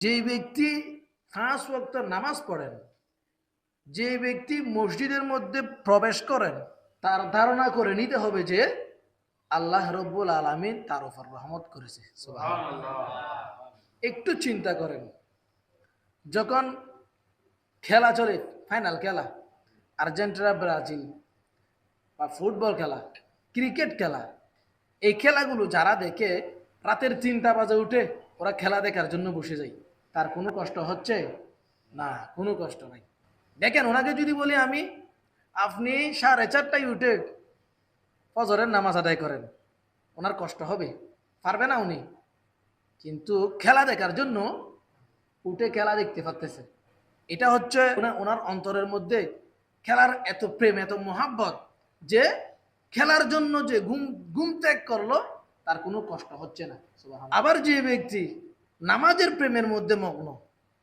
যে ব্যক্তি পাঁচ ওয়াক্ত নামাজ পড়েন যে ব্যক্তি মসজিদের মধ্যে প্রবেশ করেন, তার ধারণা করে নিতে হবে যে আল্লাহ রব্বুল আলমিন তার উপর রহমত করেছে। একটু চিন্তা করেন, যখন খেলা চলে, ফাইনাল খেলা, আর্জেন্টিনা, ব্রাজিল বা ফুটবল খেলা, ক্রিকেট খেলা, এই খেলাগুলো যারা দেখে রাতের তিনটা বাজে উঠে ওরা খেলা দেখার জন্য বসে যায়। তার কোনো কষ্ট হচ্ছে? না কোনো কষ্ট নাই। দেখেন ওনাকে যদি বলি আমি আপনি সাড়ে চারটায় উঠে ফজরের নামাজ আদায় করেন ওনার কষ্ট হবে? পারবে না উনি। কিন্তু খেলা দেখার জন্য উঠে খেলা দেখতে পারতেছে। এটা হচ্ছে ওনা- ওনার অন্তরের মধ্যে খেলার এত প্রেম এত মোহাব্বত যে খেলার জন্য যে ঘুম ঘুম ত্যাগ করল তার কোনো কষ্ট হচ্ছে না। আবার যে ব্যক্তি নামাজের প্রেমের মধ্যে মগ্ন।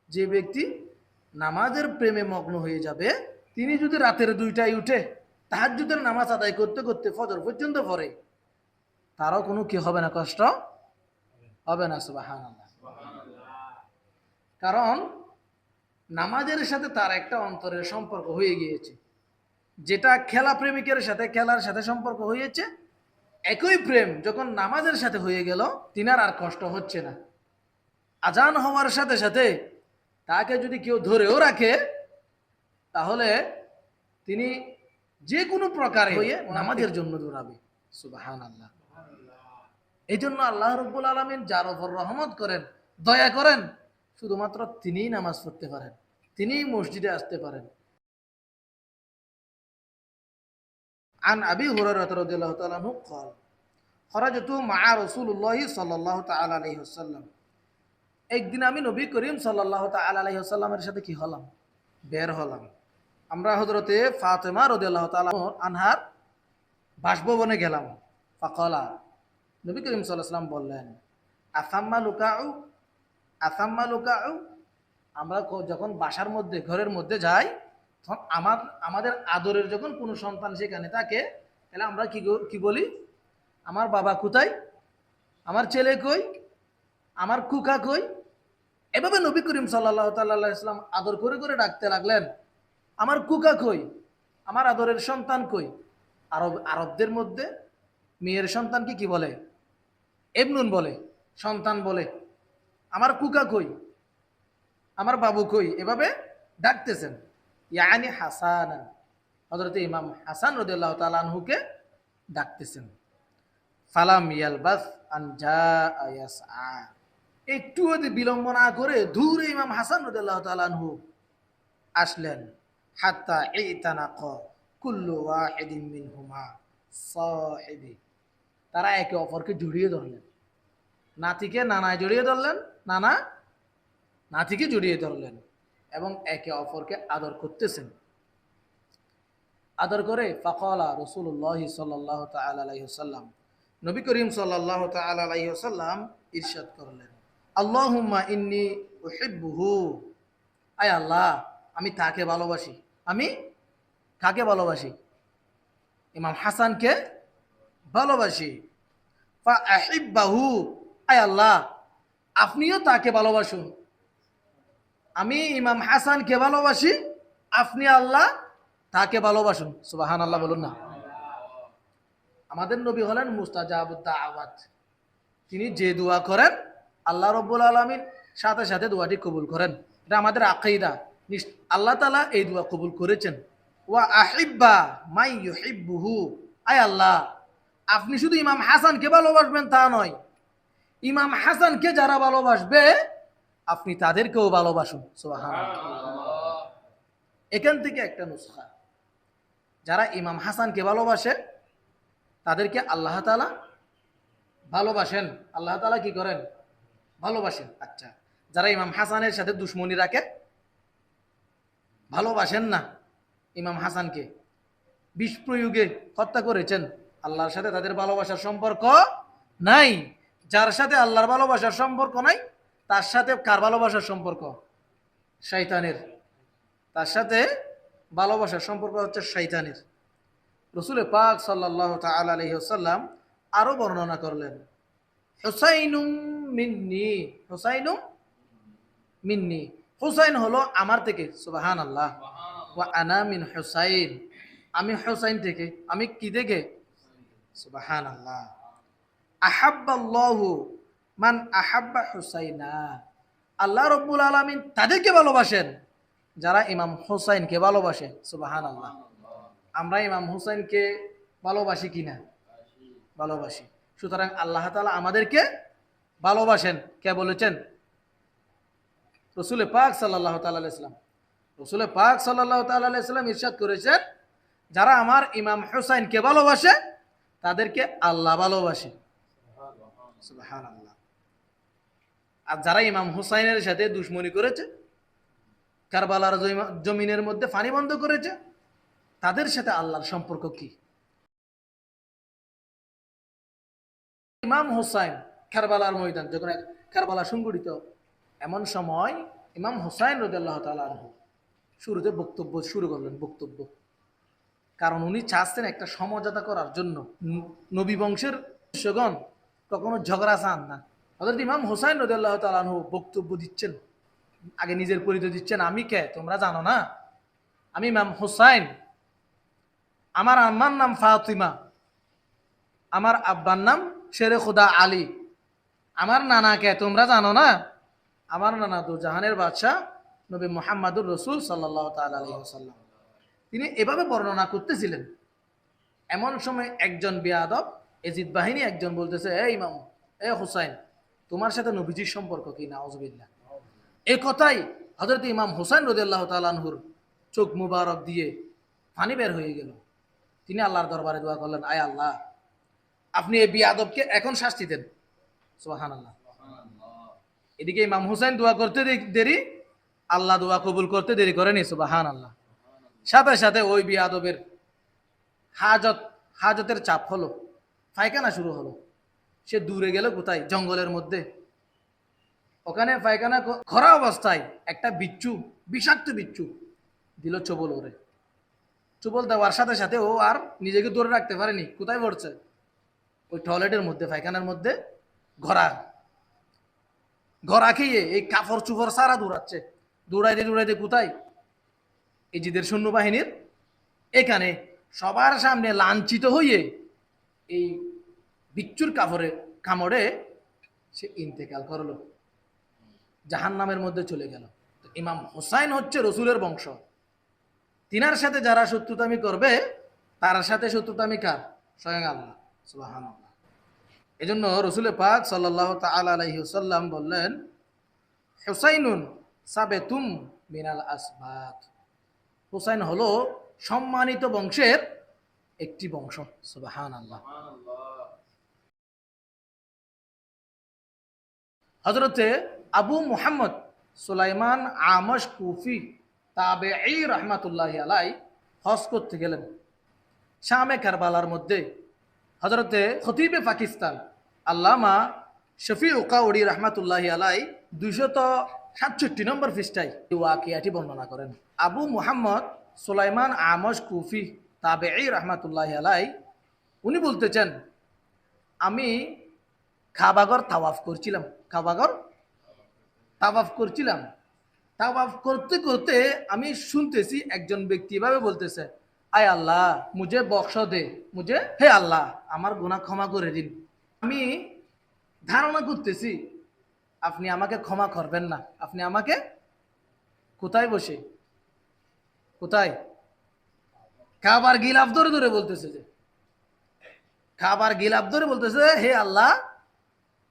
যে ব্যক্তি নামাজের প্রেমে মগ্ন হয়ে যাবে, তিনি যদি রাতের দুইটায় উঠে তাহাজ্জুদের নামাজ আদায় করতে করতে ফজর পর্যন্ত পড়ে, তারও কোনো কি হবে না কষ্ট? হবে না, সুবহানাল্লাহ। কারণ নামাজের সাথে তার একটা অন্তরের সম্পর্ক হয়ে গিয়েছে। যেটা খেলা প্রেমিকের সাথে, খেলার সাথে সম্পর্ক হয়েছে, একই প্রেম যখন নামাজের সাথে হয়ে গেল, তিনার আর কষ্ট হচ্ছে না। আজান হওয়ার সাথে সাথে তাকে যদি কেউ ধরেও রাখে তাহলে তিনি যে কোনো প্রকারে হয়ে নামাজের জন্য দৌড়াবে সুবাহান আল্লাহ এই জন্য আল্লাহ রব্বুল আলমিন যার ওপর রহমত করেন দয়া করেন শুধুমাত্র তিনিই নামাজ পড়তে পারেন তিনিই মসজিদে আসতে পারেন عن أبي هريرة رضي الله تعالى عنه قال خرجت مع رسول الله صلى الله تعالى عليه وسلم একদিন আমি নবী করিম সাল্লাহ তাল আলহিহাল্লামের সাথে কি হলাম? বের হলাম। আমরা হজরতে ফাতেমা রদিয়াল্লাহ তাল আনহার বাসভবনে গেলাম। ফাকলা, নবী করিম সাল্লাহ সাল্লাম বললেন, আসাম্মা লুকাউ? আসাম্মা লুকাউ? আমরা যখন বাসার মধ্যে, ঘরের মধ্যে যাই, তখন আমার, আমাদের আদরের যখন কোনো সন্তান সেখানে থাকে, তাহলে আমরা কি কি বলি? আমার বাবা কোথায়? আমার ছেলে কই? আমার কুকা কই? এভাবে নবী করিম সাল্লাহ তাল্লাহ ইসলাম আদর করে করে ডাকতে লাগলেন, আমার কুকা কই? আমার আদরের সন্তান কই? আরব, আরবদের মধ্যে মেয়ের সন্তানকে কি বলে? এবনুন বলে, সন্তান বলে, আমার কুকা কই? আমার বাবু কই? এভাবে ডাকতেছেন। ইয়ানি হাসান হজরত ইমাম হাসান রদুল্লাহ তালানহুকে ডাকতেছেন। ফালাম ইয়ালবাস আনজা আয়াসআ একটু যদি বিলম্ব না করে দূরে ইমাম হাসান রদুল্লাহ আসলেন, হাত্তা কুল্লু ওয়াহিদিন মিনহুমা সাহিবি। তারা একে অপরকে জড়িয়ে ধরলেন। নাতিকে নানায় জড়িয়ে ধরলেন, নানা নাতিকে জড়িয়ে ধরলেন এবং একে অপরকে আদর করতেছেন। আদর করে ফাকলা রসুল্লাহ সাল্লাহ তাল্লাম নবী করিম সাল্লাহ তাল্লাম ইরশাদ করলেন। আল্লাহুম্মা ইন্নি উহিব্বুহু। আয় আল্লাহ, আমি তাকে ভালোবাসি। আমি কাকে ভালোবাসি? ইমাম হাসানকে ভালোবাসি। আহিব্বাহু। আয় আল্লাহ, আপনিও তাকে ভালোবাসুন। আমি ইমাম হাসানকে ভালোবাসি, আপনি আল্লাহ তাকে ভালোবাসুন। সুবাহান আল্লাহ বলুন না। আমাদের নবী হলেন মুস্তাজাবুদ্দা আওয়াজ তিনি যে দোয়া করেন আল্লাহ রব্বুল আলমিন সাথে সাথে দোয়াটি কবুল করেন। এটা আমাদের আকাইদা আল্লাহ তালা এই দোয়া কবুল করেছেন। ওয়া আহিব্বা মাই ইউহিব্বুহু। আয় আল্লাহ, আপনি শুধু ইমাম হাসানকে ভালোবাসবেন তা নয়, ইমাম হাসানকে যারা ভালোবাসবে, আপনি তাদেরকেও ভালোবাসুন। এখান থেকে একটা নুসখা। যারা ইমাম হাসানকে ভালোবাসে, তাদেরকে আল্লাহ তালা ভালোবাসেন। আল্লাহ তালা কি করেন? ভালোবাসেন। আচ্ছা যারা ইমাম হাসানের সাথে দুশ্মনী রাখে, ভালোবাসেন না ইমাম হাসানকে। বিষ প্রয়োগে হত্যা করেছেন, আল্লাহর সাথে তাদের ভালোবাসার সম্পর্ক নাই। যার সাথে আল্লাহর ভালোবাসার সম্পর্ক নাই, তার সাথে কার ভালোবাসার সম্পর্ক? শৈতানের তার সাথে ভালোবাসার সম্পর্ক হচ্ছে শৈতানের রসুল পাক সাল্লাহ তাল আলহিহসাল্লাম আরও বর্ণনা করলেন হোসাইনুম মিন্নি হোসাইনুম মিন্নি। হুসাইন হলো আমার থেকে সুবাহান আল্লাহ ওয়া আনা মিন হুসাইন। আমি হুসাইন থেকে আমি কি থেকে? সুবাহান আল্লাহ আহাব্বাল্লাহু মান আহাব্বা হুসাইনা। আল্লাহ রব্বুল আলামিন তাদেরকে ভালোবাসেন যারা ইমাম হুসাইনকে ভালোবাসে সুবাহান আল্লাহ আমরা ইমাম হুসাইনকে ভালোবাসি কিনা? ভালোবাসি। সুতরাং আল্লাহ তাআলা আমাদেরকে ভালোবাসেন। কে বলেছেন? রসুল পাক সাল্লাহ তাল্লাম রসুল পাক সাল্লাহ তাল্লাম ইরশাদ করেছেন, যারা আমার ইমাম হুসাইনকে ভালোবাসে, তাদেরকে আল্লাহ ভালোবাসে। আর যারা ইমাম হুসাইনের সাথে দুশ্মনী করেছে, কারবালার জমি- জমিনের মধ্যে পানি বন্ধ করেছে, তাদের সাথে আল্লাহর সম্পর্ক কি? ইমাম হোসাইন কারবালার ময়দান, যখন এক কারবালা সংগঠিত, এমন সময় ইমাম হুসাইন রদাল্লাহ তালাহ শুরুতে বক্তব্য শুরু করলেন, বক্তব্য। কারণ উনি চাচ্ছেন একটা সমঝোতা করার জন্য। নবী বংশের শিষ্যগণ কখনো ঝগড়া চান না। হজরত ইমাম হুসাইন রদাল্লাহ তালাহ বক্তব্য দিচ্ছেন, আগে নিজের পরিচয় দিচ্ছেন, আমি কে? তোমরা জানো না? আমি ইমাম হোসাইন। আমার আম্মার নাম ফাতিমা। আমার আব্বার নাম শেরে খুদা আলী। আমার নানাকে তোমরা জানো না? আমার নানা দু জাহানের বাদশাহ, নবী মোহাম্মদুর রসুল সাল্লাহ তাল্লাম তিনি এভাবে বর্ণনা করতেছিলেন। এমন সময় একজন বিয়াদব, এজিদ বাহিনী একজন বলতেছে, এ ইমাম, এ হুসাইন, তোমার সাথে নবীজির সম্পর্ক কি? না অজবিল্লা এই কথাই হজরত ইমাম হুসাইন রদিয়াল্লাহ তালানহুর চোখ মুবারক দিয়ে পানি বের হয়ে গেল। তিনি আল্লাহর দরবারে দোয়া করলেন, আয় আল্লাহ আপনি এই বিয়াদবকে এখন শাস্তি দেন। সোহান আল্লাহ এদিকে ইমাম হুসাইন দোয়া করতে দেরি, আল্লাহ দোয়া কবুল করতে দেরি করেনি সুবাহান আল্লাহ সাথে সাথে ওই বিয়াদবের হাজত হাজতের চাপ হলো, পায়খানা শুরু হলো। সে দূরে গেল কোথায়? জঙ্গলের মধ্যে। ওখানে পায়খানা খরা অবস্থায় একটা বিচ্ছু, বিষাক্ত বিচ্ছু দিল চবল ওরে। চবল দেওয়ার সাথে সাথে ও আর নিজেকে ধরে রাখতে পারেনি। কোথায় পড়ছে? ওই টয়লেটের মধ্যে, পায়খানার মধ্যে ঘোরা। ঘোরা খেয়ে এই কাপড় চুপড় সারা দৌড়াচ্ছে। দৌড়াইতে দৌড়াইতে কোথায়? এই জিদের সৈন্যবাহিনীর এখানে সবার সামনে লাঞ্ছিত হয়ে এই বিচ্ছুর কাপড়ে কামড়ে সে ইন্তেকাল করল। জাহান নামের মধ্যে চলে গেল। ইমাম হোসাইন হচ্ছে রসুলের বংশ। তিনার সাথে যারা শত্রুতামি করবে, তার সাথে শত্রুতামি কার? স্বয়ং আল্লাহ। সুবাহান এজন্য রসুল পাক সাল্লাহ তাল আলহিহসাল্লাম বললেন, হুসাইনুন সাবেতুম মিনাল আসবাত। হুসাইন হলো সম্মানিত বংশের একটি বংশ সুবাহান আল্লাহ হজরতে আবু মুহাম্মদ সুলাইমান আমশ কুফি তাবে এই রহমাতুল্লাহ আলাই হজ করতে গেলেন। শামে কারবালার মধ্যে হজরতে খতিবে পাকিস্তান আল্লামা শফি উকাউড়ি রহমাতুল্লাহ আলাই দুইশত সাতষট্টি নম্বর পৃষ্ঠায় ওয়াকিয়াটি বর্ণনা করেন। আবু মুহাম্মদ সুলাইমান আমশ কুফি তাবে এই রহমাতুল্লাহ আলাই উনি বলতেছেন, আমি খাবাগর তাওয়াফ করছিলাম। খাবাগর তাওয়াফ করছিলাম। তাওয়াফ করতে করতে আমি শুনতেছি একজন ব্যক্তি এভাবে বলতেছে আয় আল্লাহ, মুঝে বক্স দে, মুঝে, হে আল্লাহ, আমার গুনাহ ক্ষমা করে দিন। আমি ধারণা করতেছি, আপনি আমাকে ক্ষমা করবেন না। আপনি আমাকে কোথায় বসে? কোথায়? খাবার গিলাফ ধরে ধরে বলতেছে যে খাবার গিলাফ ধরে বলতেছে, হে আল্লাহ,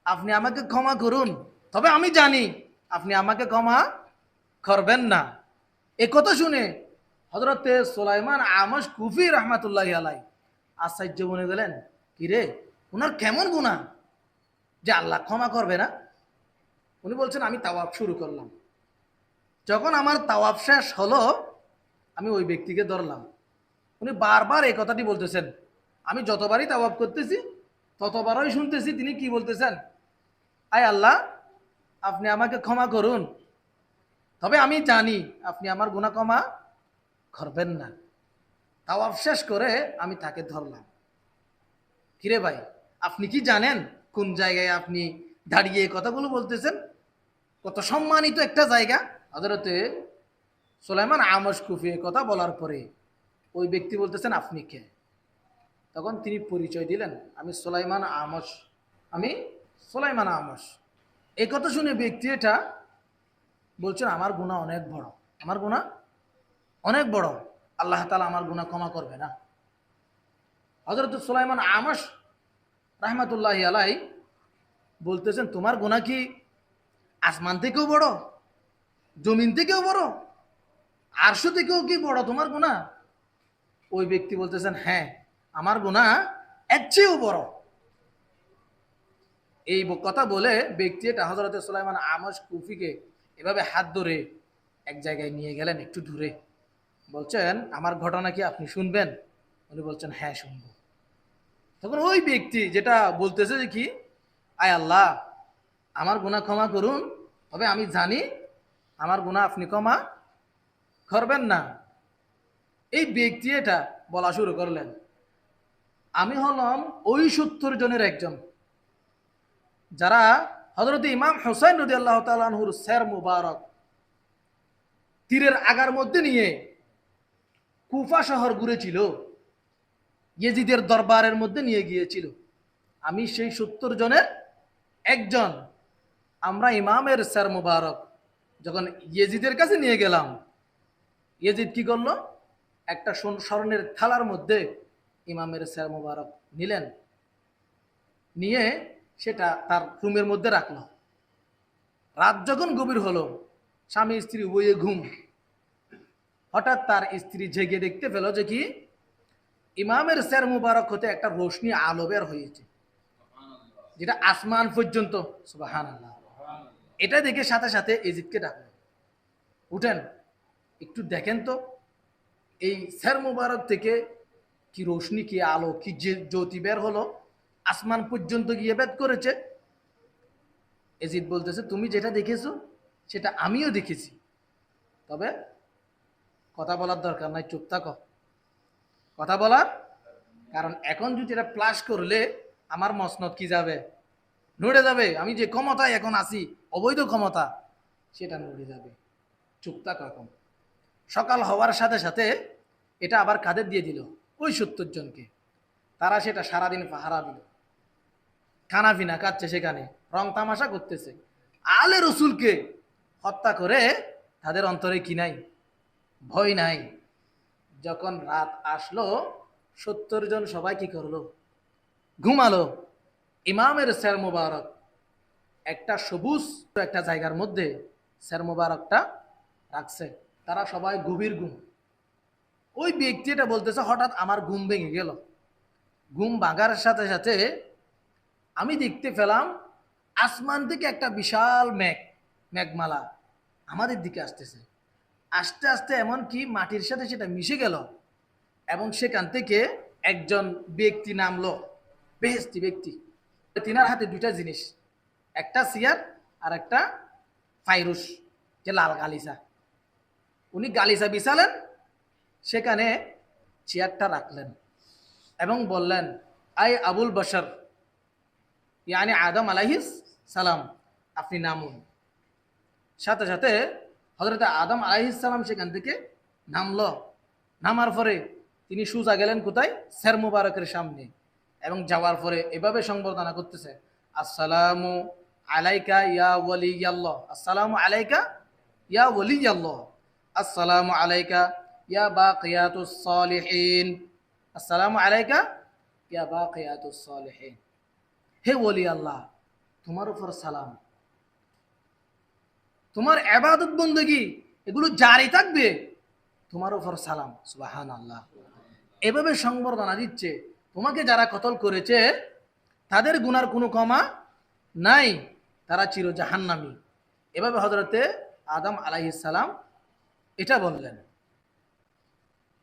আপনি আমাকে ক্ষমা করুন। তবে আমি জানি, আপনি আমাকে ক্ষমা করবেন না। এ কথা শুনে হজরতে সোলাইমান আমস কুফি রহমাতুল্লাহ আলাই আশ্চর্য মনে গেলেন কিরে ওনার কেমন গুণা যে আল্লাহ ক্ষমা করবে না? উনি বলছেন, আমি তাওয়াব শুরু করলাম। যখন আমার তাওয়াব শেষ হলো, আমি ওই ব্যক্তিকে ধরলাম। উনি বারবার এই কথাটি বলতেছেন। আমি যতবারই তাওয়াব করতেছি, ততবারই শুনতেছি, তিনি কি বলতেছেন? আয় আল্লাহ, আপনি আমাকে ক্ষমা করুন। তবে আমি জানি আপনি আমার গুণা ক্ষমা করবেন না। তাওয়াব শেষ করে আমি তাকে ধরলাম। কিরে ভাই, আপনি কি জানেন কোন জায়গায় আপনি দাঁড়িয়ে কথাগুলো বলতেছেন? কত সম্মানিত একটা জায়গা। হজরতে সোলাইমান আমস কুফি কথা বলার পরে ওই ব্যক্তি বলতেছেন, আপনি কে? তখন তিনি পরিচয় দিলেন, আমি সোলাইমান আমস আমি সোলাইমান আমস এই কথা শুনে ব্যক্তি এটা বলছেন, আমার গুণা অনেক বড়, আমার গুণা অনেক বড়। আল্লাহ তালা আমার গুণা ক্ষমা করবে না। হজরত সোলাইমান আমস রাহমাতুল্লাহ আলাই বলতেছেন, তোমার গুণা কি আসমান থেকেও বড়? জমিন থেকেও বড়? আরশো থেকেও কি বড় তোমার গুণা ওই ব্যক্তি বলতেছেন হ্যাঁ আমার গুণা এর চেয়েও বড়। এই কথা বলে ব্যক্তি এটা হজরত সুলাইমান আমস কুফিকে এভাবে হাত ধরে এক জায়গায় নিয়ে গেলেন একটু দূরে। বলছেন, আমার ঘটনা কি আপনি শুনবেন? উনি বলছেন হ্যাঁ শুনব। তখন ওই ব্যক্তি যেটা বলতেছে যে কি, আয় আল্লাহ, আমার গুণা ক্ষমা করুন, তবে আমি জানি আমার গুণা আপনি ক্ষমা করবেন না। এই ব্যক্তি এটা বলা শুরু করলেন। আমি হলাম ওই সত্তর জনের একজন, যারা হজরত ইমাম হোসাইন রদি আল্লাহ তালহুর স্যার মুবারক, তীরের আগার মধ্যে নিয়ে কুফা শহর ঘুরেছিল, ইয়েজিদের দরবারের মধ্যে নিয়ে গিয়েছিল। আমি সেই সত্তর জনের একজন। আমরা ইমামের স্যার মুবারক যখন ইয়েজিদের কাছে নিয়ে গেলাম, ইয়েজিদ কি করল? একটা স্বর্ণের থালার মধ্যে ইমামের স্যার মুবারক নিলেন। নিয়ে সেটা তার রুমের মধ্যে রাখল। রাত যখন গভীর হলো, স্বামী স্ত্রী উভয়ে ঘুম হঠাৎ তার স্ত্রী জেগে দেখতে পেল যে কি ইমামের স্যার মুবারক হতে একটা রোশনি আলো বের হয়েছে। যেটা আসমান পর্যন্ত এটা দেখে সাথে সাথে এজিদকে ডাকলো। উঠেন, একটু দেখেন তো, এই স্যার মুবারক থেকে কি রোশনি, কি আলো, কি জ্যোতি বের হলো, আসমান পর্যন্ত গিয়ে বেদ করেছে। এজিদ বলতেছে, তুমি যেটা দেখেছ, সেটা আমিও দেখেছি। তবে কথা বলার দরকার নাই, চুপ থাকো। কথা বলার কারণ এখন যদি এটা প্লাস করলে আমার মসনদ কি যাবে? নড়ে যাবে। আমি যে ক্ষমতায় এখন আছি, অবৈধ ক্ষমতা, সেটা নড়ে যাবে। চুপ থাকো এখন। সকাল হওয়ার সাথে সাথে এটা আবার কাদের দিয়ে দিল? ওই সত্তর জনকে। তারা সেটা সারাদিন পাহারা দিল। খানা পিনা কাচ্ছে সেখানে, রং তামাশা করতেছে। আলে রসুলকে হত্যা করে তাদের অন্তরে কি নাই? ভয় নাই। যখন রাত আসলো, সত্তর জন সবাই কি করল? ঘুমালো। ইমামের স্যার মোবারক। একটা সবুজ একটা জায়গার মধ্যে স্যার মোবারকটা রাখছে। তারা সবাই গভীর ঘুম। ওই ব্যক্তিটা বলতেছে, হঠাৎ আমার ঘুম ভেঙে গেল। ঘুম ভাঙার সাথে সাথে আমি দেখতে পেলাম, আসমান থেকে একটা বিশাল মেঘ, মেঘমালা আমাদের দিকে আসতেছে। আস্তে আস্তে এমন কি মাটির সাথে সেটা মিশে গেল এবং সেখান থেকে একজন ব্যক্তি নামলো বেহেস্তি ব্যক্তি। তিনার হাতে দুইটা জিনিস, একটা সিয়ার আর একটা ফাইরুস যে লাল গালিসা উনি গালিসা বিছালেন, সেখানে চেয়ারটা রাখলেন এবং বললেন, আই আবুল বশর, ইয়ানি আদম আলাহিস সালাম, আপনি নামুন। সাথে সাথে হজরত আদম আলাইহিস সালাম সেখান থেকে নামল। নামার পরে তিনি সুজা গেলেন কোথায়? স্যার মুবারকের সামনে। এবং যাওয়ার পরে এভাবে সংবর্ধনা করতেছে, আসসালামু আলাইকা ইয়া ওয়ালি আসসালামু আলাইকা ইয়া ওয়ালি আসসালামু আলাইকা ইয়া বাকিয়াতুস সালিহিন। আসসালামু আলাইকা ইয়া বাকিয়াতুস সালিহিন। হে ওলি আল্লাহ তোমার উপর সালাম। তোমার এবাদত বন্দগি, এগুলো জারি থাকবে। তোমার উপর সালাম সুবাহান আল্লাহ এভাবে সংবর্ধনা দিচ্ছে। তোমাকে যারা কতল করেছে, তাদের গুনার কোনো কমা নাই। তারা চির জাহান্নামি। এভাবে হজরতে আদম আলাইসালাম এটা বললেন।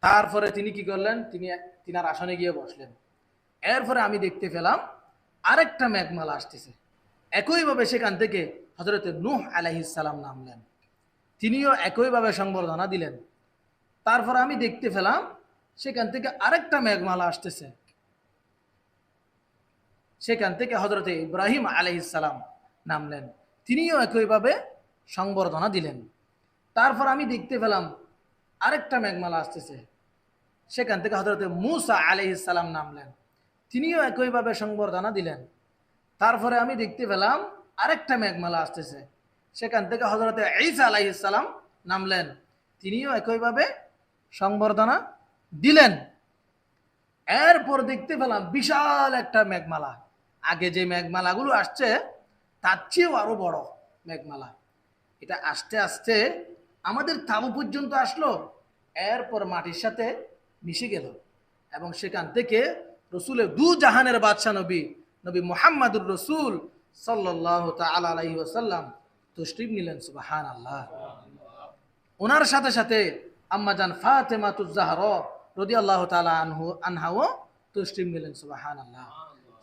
তারপরে তিনি কি করলেন? তিনি তিনার আসনে গিয়ে বসলেন। এরপরে আমি দেখতে পেলাম আরেকটা মেঘমালা আসতেছে। একইভাবে সেখান থেকে হজরতে নূহ আলাইহিসালাম নামলেন। তিনিও একইভাবে সংবর্ধনা দিলেন। তারপর আমি দেখতে পেলাম, সেখান থেকে আরেকটা মেঘমালা আসতেছে। সেখান থেকে হজরতে ইব্রাহিম আলাইহিসালাম নামলেন। তিনিও একইভাবে সংবর্ধনা দিলেন। তারপর আমি দেখতে পেলাম, আরেকটা মেঘমালা আসতেছে। সেখান থেকে হজরতে মুসা আলহিসাল্লাম নামলেন। তিনিও একইভাবে সংবর্ধনা দিলেন। তারপরে আমি দেখতে পেলাম আরেকটা মেঘমালা আসতেছে। সেখান থেকে হজরতে ঈসা আলাইহিসাল্লাম নামলেন। তিনিও একইভাবে সংবর্ধনা দিলেন। এরপর দেখতে পেলাম বিশাল একটা মেঘমালা। আগে যে মেঘমালাগুলো আসছে, তার চেয়েও আরও বড় মেঘমালা। এটা আস্তে আস্তে আমাদের তাবু পর্যন্ত আসলো। এরপর মাটির সাথে মিশে গেল এবং সেখান থেকে রসুলের দু জাহানের বাদশাহ নবী নবী মোহাম্মদুর রসুল সাল্লাহ আলাইহি ওসাল্লাম তসলিম নিলেন সুবাহান আল্লাহ ওনার সাথে সাথে আম্মাজান ফাতেমাতুজাহর রদি আল্লাহ তালা আনহু, আনহাও তসলিম নিলেন সুবাহান আল্লাহ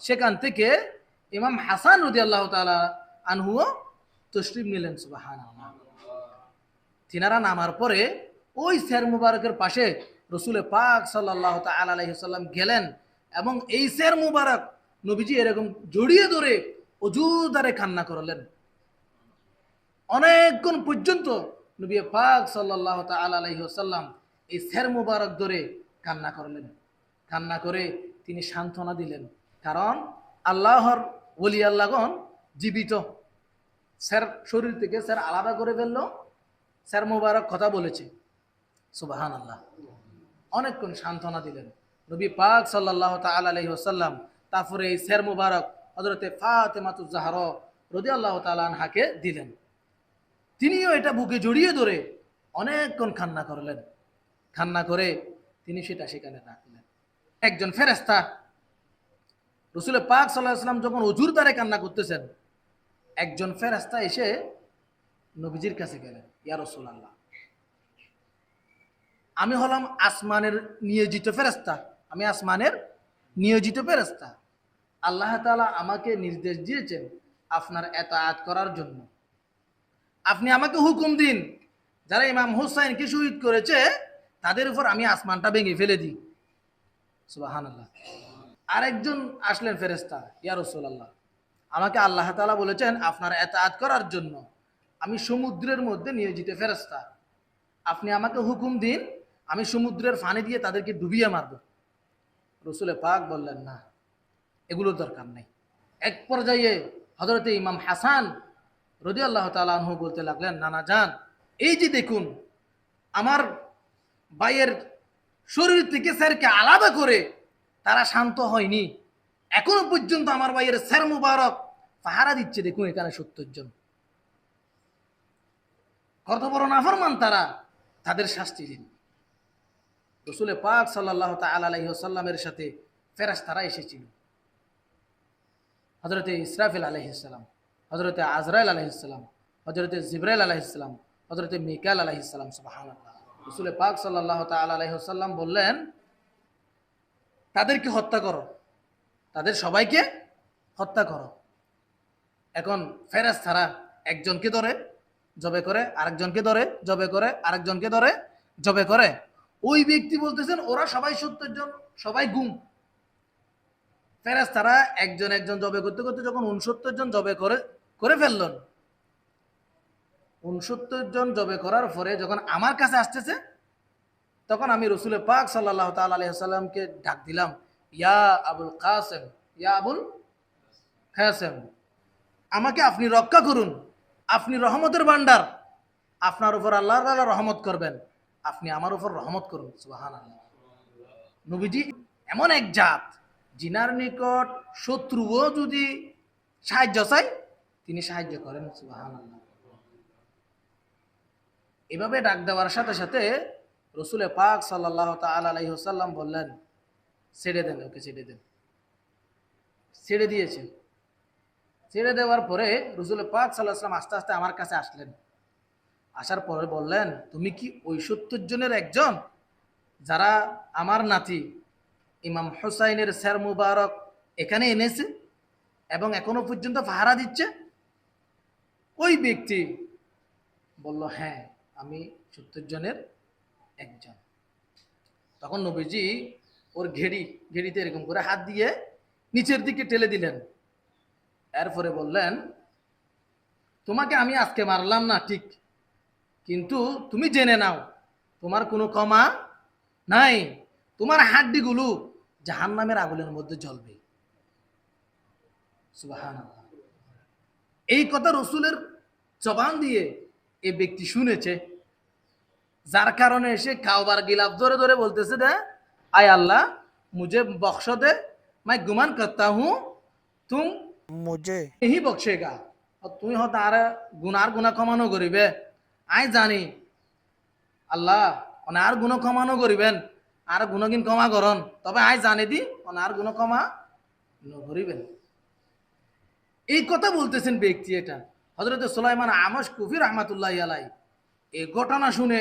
সেখান থেকে ইমাম হাসান রদি আল্লাহ তালা আনহুও তসলিম নিলেন সুবাহান আল্লাহ তিনারা নামার পরে ওই শের মুবারকের পাশে রসুলে পাক সাল্লাহ তালাম গেলেন এবং এই শের মুবারক নবীজি এরকম জড়িয়ে ধরে অজুদারে কান্না করলেন। অনেকক্ষণ পর্যন্ত নবী পাক সাল্লাহ তালাম এই শের মুবারক ধরে কান্না করলেন। কান্না করে তিনি সান্ত্বনা দিলেন, কারণ আল্লাহর ওলি আল্লাহগণ জীবিত। স্যার শরীর থেকে স্যার আলাদা করে ফেলল, স্যার মুবারক কথা বলেছে। সুবাহান আল্লাহ অনেকক্ষণ সান্ত্বনা দিলেন। নবী পাক সাল্লাহ তালি ওসাল্লাম তারপরে এই স্যার মুবারক হজরতে ফাতেমাতুজাহর রদি আল্লাহ তালানহাকে দিলেন। তিনিও এটা বুকে জড়িয়ে ধরে অনেকক্ষণ খান্না করলেন। খান্না করে তিনি সেটা সেখানে রাখলেন। একজন ফেরেস্তা রসুলের পাক সাল্লাহ সাল্লাম যখন অজুর দ্বারে কান্না করতেছেন, একজন ফেরাস্তা এসে নবীজির কাছে গেলেন, ইয়া রসুল আল্লাহ আমি হলাম আসমানের নিয়োজিত ফেরেস্তা আমি আসমানের নিয়োজিত ফেরেস্তা আল্লাহ তালা আমাকে নির্দেশ দিয়েছেন আপনার এতায়াত করার জন্য। আপনি আমাকে হুকুম দিন, যারা ইমাম হুসাইন হুসাইনকে শহীদ করেছে, তাদের উপর আমি আসমানটা ভেঙে ফেলে দিই। সুবাহান আল্লাহ আরেকজন আসলেন ফেরেস্তা ইয়া আল্লাহ আমাকে আল্লাহ তালা বলেছেন, আপনার এতায়াত করার জন্য আমি সমুদ্রের মধ্যে নিয়োজিত ফেরেস্তা আপনি আমাকে হুকুম দিন, আমি সমুদ্রের ফানি দিয়ে তাদেরকে ডুবিয়ে মারব। রসুলে পাক বললেন, না। এগুলোর দরকার নেই। এক পর্যায়ে হজরতে ইমাম হাসান রদি আল্লাহ তালু বলতে লাগলেন, নানা যান এই যে দেখুন, আমার ভাইয়ের শরীর থেকে স্যারকে আলাদা করে তারা শান্ত হয়নি। এখনও পর্যন্ত আমার বাইয়ের স্যার মুবারক পাহারা দিচ্ছে, দেখুন এখানে সত্তর জন। কত বড় তারা, তাদের শাস্তি দিন। রসুলে পাক সাল্লাহ তাল্লামের সাথে ফেরাস তারা এসেছিল। হজরতে ইসরাফিল আলহিসাম হজরতে আজরাইল আলহিসাম হজরতে জিব্রাইল আলহিসাম হজরতে মিকাল আলহিসাম সুবাহান রসুলে পাক সাল্লাহ তাল্লাম বললেন, তাদেরকে হত্যা করো। তাদের সবাইকে হত্যা করো। এখন ফেরাজ ছাড়া একজনকে ধরে, জবে করে, আরেকজনকে ধরে, জবে করে, আরেকজনকে ধরে, জবে করে। ওই ব্যক্তি বলতেছেন, ওরা সবাই সত্তর জন, সবাই গুম। ফেরাজ তারা একজন একজন জবে করতে করতে যখন উনসত্তর জন জবে করে করে ফেললেন। উনসত্তর জন জবে করার পরে যখন আমার কাছে আসতেছে, তখন আমি রসুলের পাক সাল্লাহ তাল্লামকে ডাক দিলাম, ইয়া আবুল কাসেম, ইয়া আবুল কাসেম, আমাকে আপনি রক্ষা করুন, আপনি রহমতের ভান্ডার আপনার উপর আল্লাহ আল্লাহ রহমত করবেন, আপনি আমার উপর রহমত করুন আল্লাহ নবীজি এমন এক জাত জিনার নিকট শত্রুও যদি সাহায্য চাই তিনি সাহায্য করেন এভাবে ডাক দেওয়ার সাথে সাথে রসুলে পাক সাল্লাহ তালাইসাল্লাম বললেন, ছেড়ে দেন, ওকে ছেড়ে দেন। ছেড়ে দিয়েছেন। ছেড়ে দেওয়ার পরে রসুল পাক সাল্লাহাম আস্তে আস্তে আমার কাছে আসলেন। আসার পরে বললেন, তুমি কি ওই সত্তর জনের একজন? যারা আমার নাতি ইমাম হোসাইনের স্যার মুবারক এখানে এনেছে এবং এখনও পর্যন্ত পাহারা দিচ্ছে। ওই ব্যক্তি বলল হ্যাঁ আমি সত্তর জনের একজন। তখন নবীজি ওর ঘেড়ি, ঘেড়িতে এরকম করে হাত দিয়ে নিচের দিকে টেলে দিলেন। এরপরে বললেন, তোমাকে আমি আজকে মারলাম না, ঠিক, কিন্তু তুমি জেনে নাও, তোমার কোনো কমা নাই। তোমার হাড্ডিগুলো জাহান নামের আগুনের মধ্যে জ্বলবে সুবহানাল্লাহ। এই কথা রসুলের জবান দিয়ে এই ব্যক্তি শুনেছে যার কারণে এসে কাউবার গিলাপ ধরে ধরে বলতেছে দে আয় আল্লাহ মুঝে বক্স দে मैं गुमान करता हूँ तुम मुझे ही बख्शेगा और তুমি হয়তো আর গুনার গুণা কমানো করিবে আই জানি আল্লাহ অনার গুণ কমানো করিবেন আর গুণগিন কমা করন তবে আয় জানে দি আর গুণ কমা করিবেন এই কথা বলতেছেন ব্যক্তি এটা, হজরত সুলাইমান আমস কুফি রহমাতুল্লাহ আলাই। এই ঘটনা শুনে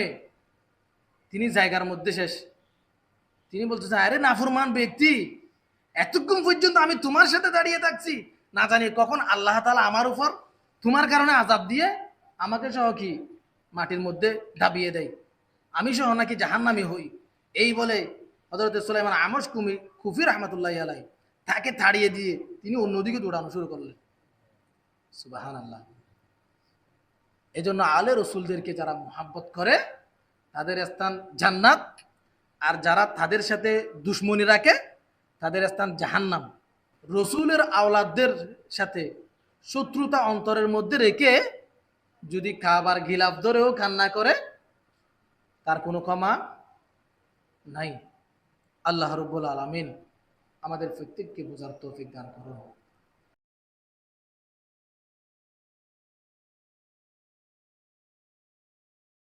তিনি জায়গার মধ্যে শেষ। তিনি বলতেছেন, আরে নাফরমান ব্যক্তি, এতক্ষণ পর্যন্ত আমি তোমার সাথে দাঁড়িয়ে থাকছি। না জানি কখন আল্লাহ তালা আমার উপর তোমার কারণে আজাব দিয়ে আমাকে সহ কি মাটির মধ্যে দাবিয়ে দেয়। আমি সহ নাকি জাহান্নামি হই। এই বলে হজরত সুলাইমান আমস কুমি খুফি রহমতুল্লাহ আলাই তাকে তাড়িয়ে দিয়ে তিনি অন্যদিকে দৌড়ানো শুরু করলেন। সুবাহান আল্লাহ এই জন্য আলে রসুলদেরকে যারা মোহাব্বত করে, তাদের স্থান জান্নাত, আর যারা তাদের সাথে দুশ্মনী রাখে, তাদের স্থান জাহান্নাম। রসুলের আওলাদদের সাথে শত্রুতা অন্তরের মধ্যে রেখে যদি খাবার গিলাপ ধরেও কান্না করে, তার কোনো ক্ষমা নাই। আল্লাহ রব্বুল আলমিন আমাদের প্রত্যেককে বোঝার তৌফিক দান করুন।